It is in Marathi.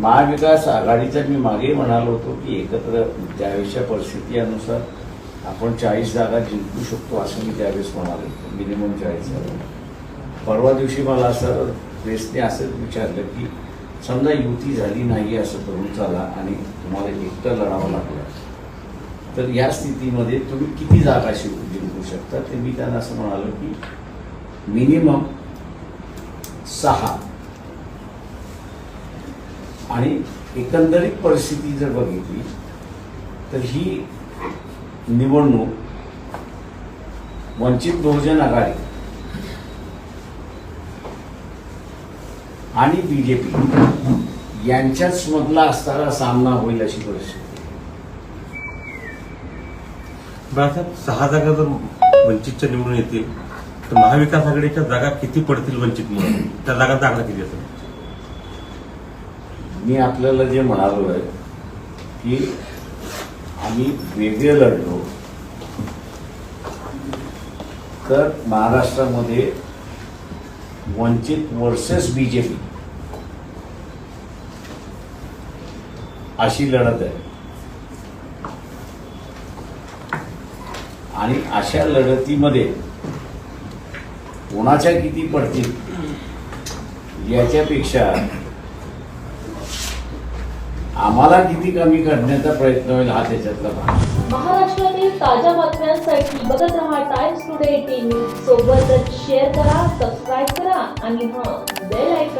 महाविकास आघाडीचा मी मागे म्हणालो होतो की एकत्र त्यावेळेसच्या परिस्थितीनुसार आपण चाळीस जागा जिंकू शकतो असं मी त्यावेळेस म्हणालो मिनिमम चाळीस जागा. परवा दिवशी मला असं प्रेसने असंच विचारलं की समजा युती झाली नाही असं करून चाला आणि तुम्हाला एकटं लढावं लागलं तर या स्थितीमध्ये तुम्ही किती जागा शिव जिंकू शकता? ते मी त्यांना असं म्हणालो की मिनिमम सहा आणि एकंदरीत परिस्थिती जर बघितली तर ही निवडणूक वंचित बहुजन आघाडी आणि बीजेपी यांच्याच मधला असणारा सामना होईल अशी परिस्थिती. बाळासाहेब सहा जागा जर वंचितच्या निवडून येतील तर महाविकास आघाडीच्या जागा किती पडतील वंचितमुळे? त्या जागांचा आकडा किती असेल? मी आपल्याला जे म्हणालो आहे की आम्ही वेगळे लढलो. तर महाराष्ट्रामध्ये वंचित वर्सेस बीजेपी अशी लढत आहे. आणि अशा लढतीमध्ये कोणाच्या किती पडतील याच्यापेक्षा आम्हाला किती कमी करण्याचा प्रयत्न होईल हा त्याच्यातला भाग. महाराष्ट्रातील ताज्या बातम्यांसाठी बघत रहा टाइम्स टुडे एटीन न्यूज सोबतच शेअर करा सबस्क्राईब करा आणि हा बेल आयकॉन